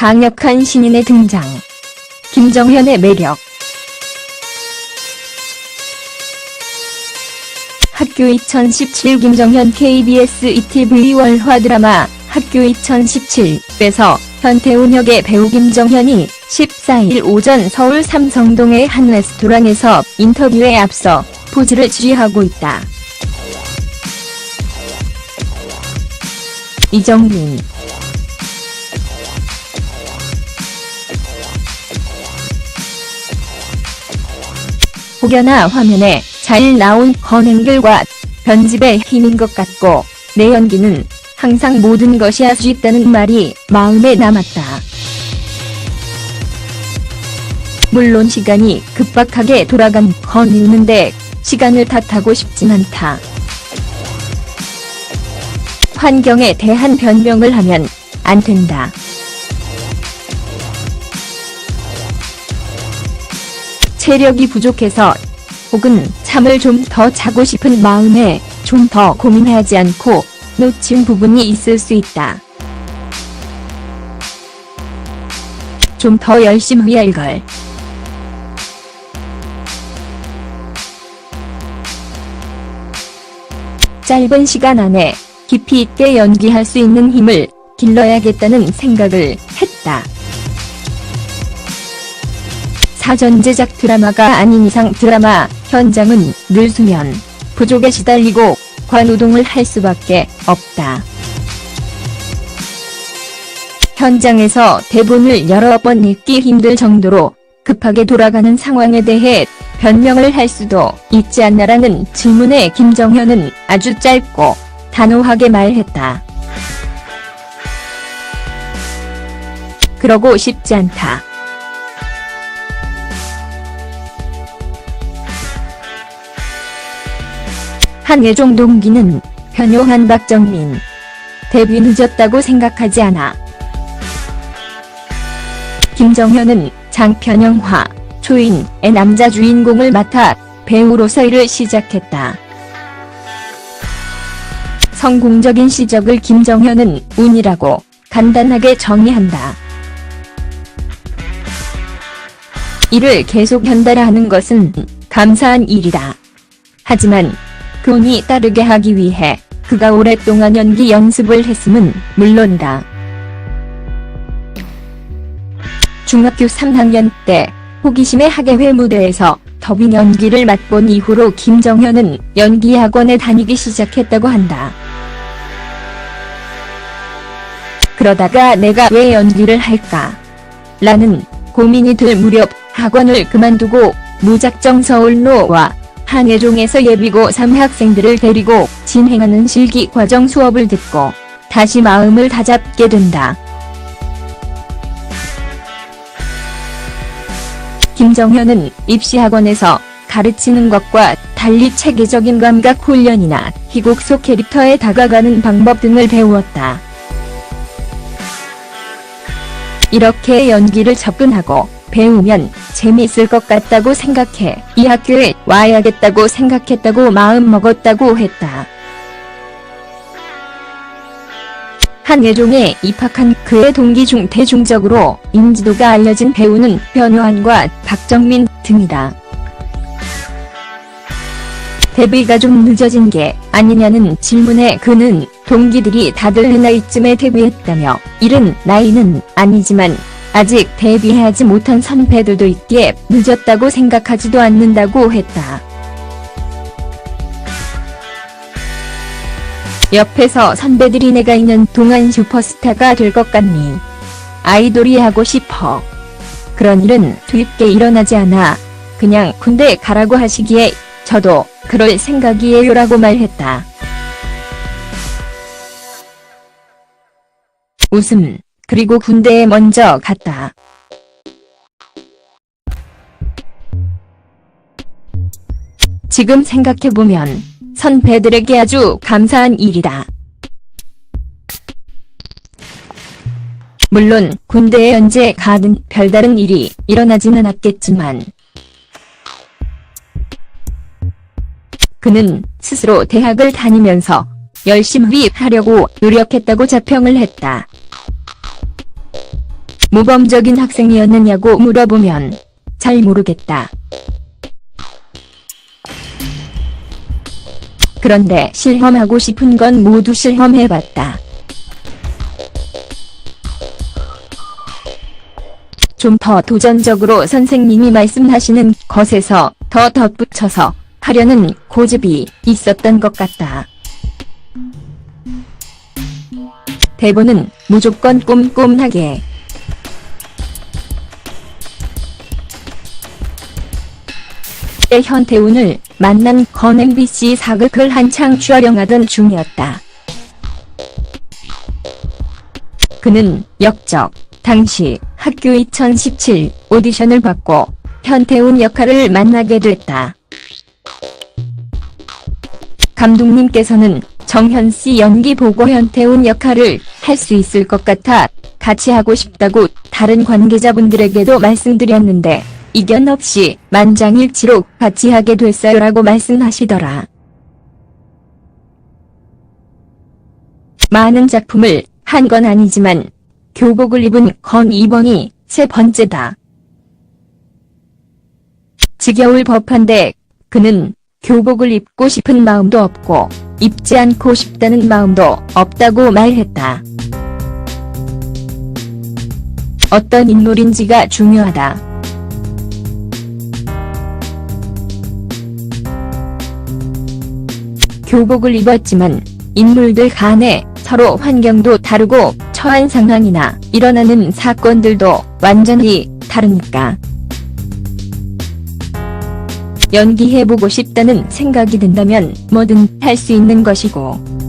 강력한 신인의 등장. 김정현의 매력. 학교 2017 김정현 KBS ETV 월화 드라마 학교 2017에서 현태훈 역의 배우 김정현이 14일 오전 서울 삼성동의 한 레스토랑에서 인터뷰에 앞서 포즈를 취하고 있다. 이정민 혹여나 화면에 잘 나온 건행글과 편집의 힘인 것 같고 내 연기는 항상 모든 것이 할 수 있다는 말이 마음에 남았다. 물론 시간이 급박하게 돌아간 건이는데 시간을 탓하고 싶진 않다. 환경에 대한 변명을 하면 안 된다. 체력이 부족해서 혹은 잠을 좀 더 자고 싶은 마음에 좀 더 고민하지 않고 놓친 부분이 있을 수 있다. 좀 더 열심히 할 걸. 짧은 시간 안에 깊이 있게 연기할 수 있는 힘을 길러야겠다는 생각을 했다. 사전 제작 드라마가 아닌 이상 드라마 현장은 늘 수면 부족에 시달리고 관우동을 할 수밖에 없다. 현장에서 대본을 여러 번 읽기 힘들 정도로 급하게 돌아가는 상황에 대해 변명을 할 수도 있지 않나라는 질문에 김정현은 아주 짧고 단호하게 말했다. 그러고 싶지 않다. 한예종 동기는 변요한 박정민. 데뷔 늦었다고 생각하지 않아. 김정현은 장편 영화 초인의 남자 주인공을 맡아 배우로서 일을 시작했다. 성공적인 시적을 김정현은 운이라고 간단하게 정의한다. 이를 계속 연달아하는 것은 감사한 일이다. 하지만 그 운이 따르게 하기 위해 그가 오랫동안 연기 연습을 했음은 물론이다. 중학교 3학년 때 호기심의 학예회 무대에서 더빙 연기를 맛본 이후로 김정현은 연기 학원에 다니기 시작했다고 한다. 그러다가 내가 왜 연기를 할까? 라는 고민이 들 무렵 학원을 그만두고 무작정 서울로 와 한예종에서 예비고 3학생들을 데리고 진행하는 실기 과정 수업을 듣고 다시 마음을 다잡게 된다. 김정현은 입시학원에서 가르치는 것과 달리 체계적인 감각 훈련이나 희곡 속 캐릭터에 다가가는 방법 등을 배우었다. 이렇게 연기를 접근하고 배우면 재미있을 것 같다고 생각해 이 학교에 와야겠다고 생각했다고 마음먹었다고 했다. 한예종에 입학한 그의 동기 중 대중적으로 인지도가 알려진 배우는 변요한과 박정민 등이다. 데뷔가 좀 늦어진 게 아니냐는 질문에 그는 동기들이 다들 그 나이쯤에 데뷔했다며 이른 나이는 아니지만 아직 데뷔하지 못한 선배들도 있기에 늦었다고 생각하지도 않는다고 했다. 옆에서 선배들이 내가 있는 동안 슈퍼스타가 될 것 같니? 아이돌이 하고 싶어. 그런 일은 뒤늦게 일어나지 않아. 그냥 군대 가라고 하시기에 저도 그럴 생각이에요 라고 말했다. 웃음, 그리고 군대에 먼저 갔다. 지금 생각해보면 선배들에게 아주 감사한 일이다. 물론 군대에 언제 가든 별다른 일이 일어나진 않았겠지만 그는 스스로 대학을 다니면서 열심히 하려고 노력했다고 자평을 했다. 모범적인 학생이었느냐고 물어보면 잘 모르겠다. 그런데 실험하고 싶은 건 모두 실험해봤다. 좀 더 도전적으로 선생님이 말씀하시는 것에서 더 덧붙여서 하려는 고집이 있었던 것 같다. 대본은 무조건 꼼꼼하게. 때 현태훈을 만난 건 MBC 사극을 한창 촬영하던 중이었다. 그는 역적, 당시 학교 2017 오디션을 받고 현태훈 역할을 만나게 됐다. 감독님께서는 정현 씨 연기 보고 현태훈 역할을 할 수 있을 것 같아 같이 하고 싶다고 다른 관계자분들에게도 말씀드렸는데 이견 없이 만장일치로 같이 하게 됐어요라고 말씀하시더라. 많은 작품을 한 건 아니지만 교복을 입은 건 이번이 세 번째다. 지겨울 법한데 그는 교복을 입고 싶은 마음도 없고 입지 않고 싶다는 마음도 없다고 말했다. 어떤 인물인지가 중요하다. 교복을 입었지만 인물들 간에 서로 환경도 다르고 처한 상황이나 일어나는 사건들도 완전히 다르니까. 연기해보고 싶다는 생각이 든다면 뭐든 할 수 있는 것이고